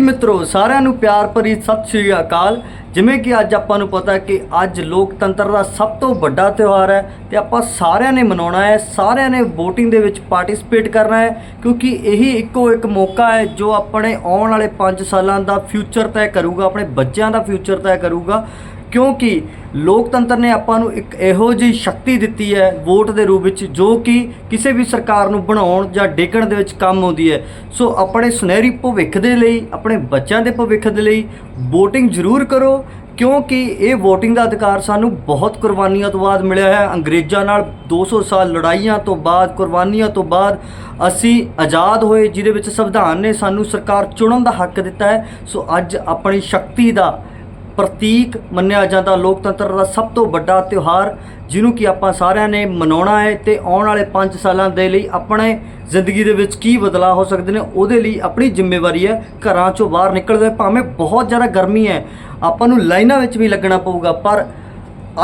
ਹਾਂਜੀ ਮਿੱਤਰੋ, ਸਾਰਿਆਂ ਨੂੰ ਪਿਆਰ ਭਰੀ ਸਤਿ ਸ਼੍ਰੀ ਅਕਾਲ। ਜਿਵੇਂ ਕਿ ਅੱਜ ਆਪਾਂ ਨੂੰ ਪਤਾ ਹੈ ਕਿ ਅੱਜ ਲੋਕਤੰਤਰ ਦਾ ਸਭ ਤੋਂ ਵੱਡਾ ਤਿਉਹਾਰ ਹੈ ਤੇ ਆਪਾਂ ਸਾਰਿਆਂ ਨੇ ਮਨਾਉਣਾ ਹੈ, ਸਾਰਿਆਂ ਨੇ VOTING ਦੇ ਵਿੱਚ ਪਾਰਟਿਸਿਪੇਟ ਕਰਨਾ ਹੈ, ਕਿਉਂਕਿ ਇਹੀ ਇੱਕੋ ਇੱਕ ਮੌਕਾ ਹੈ ਜੋ ਆਪਣੇ ਆਉਣ ਵਾਲੇ 5 ਸਾਲਾਂ ਦਾ ਫਿਊਚਰ ਤੈਅ ਕਰੂਗਾ, ਆਪਣੇ ਬੱਚਿਆਂ ਦਾ ਫਿਊਚਰ ਤੈਅ ਕਰੂਗਾ। ਕਿਉਂਕਿ ਲੋਕਤੰਤਰ ਨੇ ਆਪਾਂ ਨੂੰ ਇੱਕ ਇਹੋ ਜਿਹੀ ਸ਼ਕਤੀ ਦਿੱਤੀ ਹੈ ਵੋਟ ਦੇ ਰੂਪ ਵਿੱਚ, ਜੋ ਕਿ ਕਿਸੇ ਵੀ ਸਰਕਾਰ ਨੂੰ ਬਣਾਉਣ ਜਾਂ ਡੇਕਣ ਦੇ ਵਿੱਚ ਕੰਮ ਆਉਂਦੀ ਹੈ। ਸੋ ਆਪਣੇ ਸੁਨਹਿਰੀ ਭਵਿੱਖ ਦੇ ਲਈ, ਆਪਣੇ ਬੱਚਿਆਂ ਦੇ ਭਵਿੱਖ ਦੇ ਲਈ VOTING ਜ਼ਰੂਰ ਕਰੋ, ਕਿਉਂਕਿ ਇਹ VOTING ਦਾ ਅਧਿਕਾਰ ਸਾਨੂੰ ਬਹੁਤ ਕੁਰਬਾਨੀਆਂ ਤੋਂ ਬਾਅਦ ਮਿਲਿਆ ਹੈ। ਅੰਗਰੇਜ਼ਾਂ ਨਾਲ 200 ਸਾਲ ਲੜਾਈਆਂ ਤੋਂ ਬਾਅਦ, ਕੁਰਬਾਨੀਆਂ ਤੋਂ ਬਾਅਦ ਅਸੀਂ ਆਜ਼ਾਦ ਹੋਏ, ਜਿਹਦੇ ਵਿੱਚ ਸੰਵਿਧਾਨ ਨੇ ਸਾਨੂੰ ਸਰਕਾਰ ਚੁਣਨ ਦਾ ਹੱਕ ਦਿੱਤਾ ਹੈ। ਸੋ ਅੱਜ ਆਪਣੀ ਸ਼ਕਤੀ ਦਾ ਪ੍ਰਤੀਕ ਮੰਨਿਆ ਜਾਂਦਾ। ਲੋਕਤੰਤਰ ਦਾ ਸਭ ਤੋਂ ਵੱਡਾ ਤਿਉਹਾਰ, ਜਿਹਨੂੰ ਕਿ ਆਪਾਂ ਸਾਰਿਆਂ ਨੇ ਮਨਾਉਣਾ ਹੈ ਤੇ ਆਉਣ ਵਾਲੇ 5 ਸਾਲਾਂ ਦੇ ਲਈ ਆਪਣੇ ਜ਼ਿੰਦਗੀ ਦੇ ਵਿੱਚ ਕੀ ਬਦਲਾਅ ਹੋ ਸਕਦੇ ਨੇ, ਉਹਦੇ ਲਈ ਆਪਣੀ ਜ਼ਿੰਮੇਵਾਰੀ ਹੈ। ਘਰਾਂ ਚੋਂ ਬਾਹਰ ਨਿਕਲਦੇ ਭਾਵੇਂ ਬਹੁਤ ਜ਼ਿਆਦਾ ਗਰਮੀ ਹੈ, ਆਪਾਂ ਨੂੰ ਲਾਈਨਾਂ ਵਿੱਚ ਵੀ ਲੱਗਣਾ ਪਊਗਾ, ਪਰ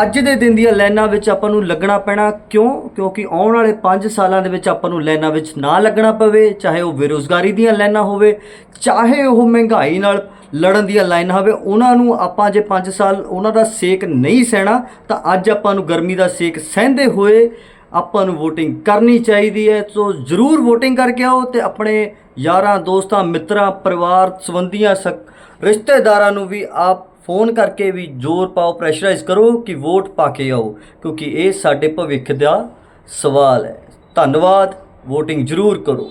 ਅੱਜ ਦੇ ਦਿਨ ਦੀਆਂ ਲਾਈਨਾਂ ਵਿੱਚ ਆਪਾਂ ਨੂੰ ਲੱਗਣਾ ਪੈਣਾ ਕਿਉਂ? ਕਿਉਂਕਿ ਆਉਣ ਵਾਲੇ 5 ਸਾਲਾਂ ਦੇ ਵਿੱਚ ਆਪਾਂ ਨੂੰ ਲਾਈਨਾਂ ਵਿੱਚ ਨਾ ਲੱਗਣਾ ਪਵੇ, ਚਾਹੇ ਉਹ ਬੇਰੋਜ਼ਗਾਰੀ ਦੀਆਂ ਲਾਈਨਾਂ ਹੋਵੇ, ਚਾਹੇ ਉਹ ਮਹਿੰਗਾਈ ਨਾਲ ਲੜਨ ਦੀਆਂ ਲਾਈਨ ਹੋਵੇ, ਉਹਨਾਂ ਨੂੰ ਆਪਾਂ ਜੇ 5 ਸਾਲ ਉਹਨਾਂ ਦਾ ਸੇਕ ਨਹੀਂ ਸਹਿਣਾ, ਤਾਂ ਅੱਜ ਆਪਾਂ ਨੂੰ ਗਰਮੀ ਦਾ ਸੇਕ ਸਹਿੰਦੇ ਹੋਏ ਆਪਾਂ ਨੂੰ VOTING ਕਰਨੀ ਚਾਹੀਦੀ ਹੈ। ਸੋ ਜ਼ਰੂਰ VOTING ਕਰਕੇ ਆਓ ਤੇ ਆਪਣੇ ਯਾਰਾਂ, ਦੋਸਤਾਂ, ਮਿੱਤਰਾਂ, ਪਰਿਵਾਰ ਸੰਬੰਧੀਆਂ, ਸਕ- ਰਿਸ਼ਤੇਦਾਰਾਂ ਨੂੰ ਵੀ ਆਪ ਫੋਨ ਕਰਕੇ ਵੀ ਜ਼ੋਰ ਪਾਓ, ਪ੍ਰੈਸ਼ਰਾਈਜ਼ ਕਰੋ ਕਿ ਵੋਟ ਪਾ ਕੇ ਆਓ, ਕਿਉਂਕਿ ਇਹ ਸਾਡੇ ਭਵਿੱਖ ਦਾ ਸਵਾਲ ਹੈ। ਧੰਨਵਾਦ VOTING ਜ਼ਰੂਰ ਕਰੋ।